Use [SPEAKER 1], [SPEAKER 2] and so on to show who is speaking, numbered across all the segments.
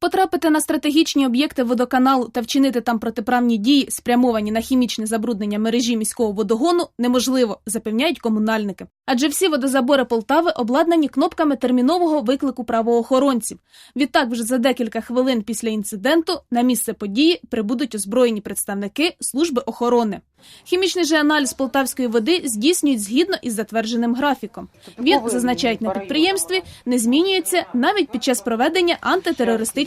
[SPEAKER 1] Потрапити на стратегічні об'єкти водоканалу та вчинити там протиправні дії, спрямовані на хімічне забруднення мережі міського водогону, неможливо, запевняють комунальники. Адже всі водозабори Полтави обладнані кнопками термінового виклику правоохоронців. Відтак, вже за декілька хвилин після інциденту на місце події прибудуть озброєні представники служби охорони. Хімічний же аналіз полтавської води здійснюють згідно із затвердженим графіком. Він зазначають на підприємстві, не змінюється навіть під час проведення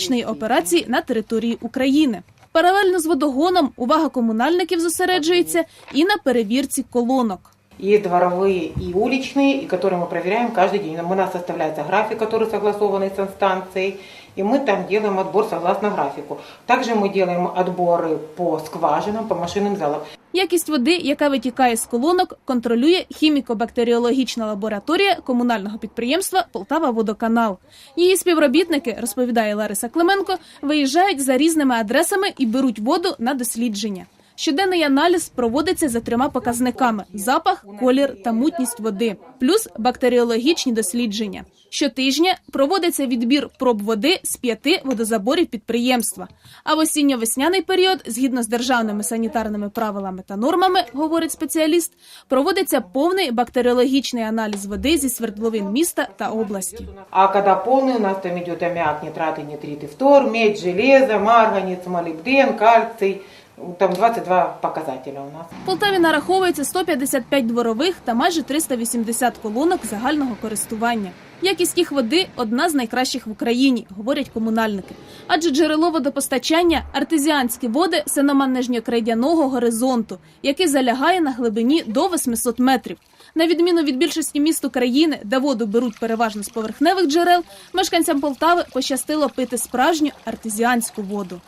[SPEAKER 1] антитерористичної операції на території України. Паралельно з водогоном увага комунальників зосереджується і на перевірці колонок.
[SPEAKER 2] Есть дворовые и уличные, и которые мы проверяем каждый день. У нас составляется график, который согласованный с инстанцией, и мы там делаем отбор согласно графику. Также мы делаем отборы по скважинам, по машинным залам.
[SPEAKER 1] Якість води, яка витікає з колонок, контролює хіміко-бактеріологічна лабораторія комунального підприємства Полтава Водоканал. Її співробітники, розповідає Лариса Клименко, виїжджають за різними адресами і беруть воду на дослідження. Щоденний аналіз проводиться за трьома показниками: запах, колір та мутність води, плюс бактеріологічні дослідження. Щотижня проводиться відбір проб води з п'яти водозаборів підприємства. А в осінньо-весняний період, згідно з державними санітарними правилами та нормами, говорить спеціаліст, проводиться повний бактеріологічний аналіз води зі свердловин міста та області.
[SPEAKER 2] А когда полный, у нас там идет аммиак, нитраты, нитриты, фтор, медь, железо, марганец, молибден, кальций. Там 22 показателя у нас.
[SPEAKER 1] В Полтаві нараховується 155 дворових та майже 380 колонок загального користування. Якість їх води одна з найкращих в Україні, говорять комунальники. Адже джерело водопостачання артезіанські води синоман нижньокрайдяного горизонту, який залягає на глибині до 800 метрів. На відміну від більшості міст України, де воду беруть переважно з поверхневих джерел, мешканцям Полтави пощастило пити справжню артезіанську воду.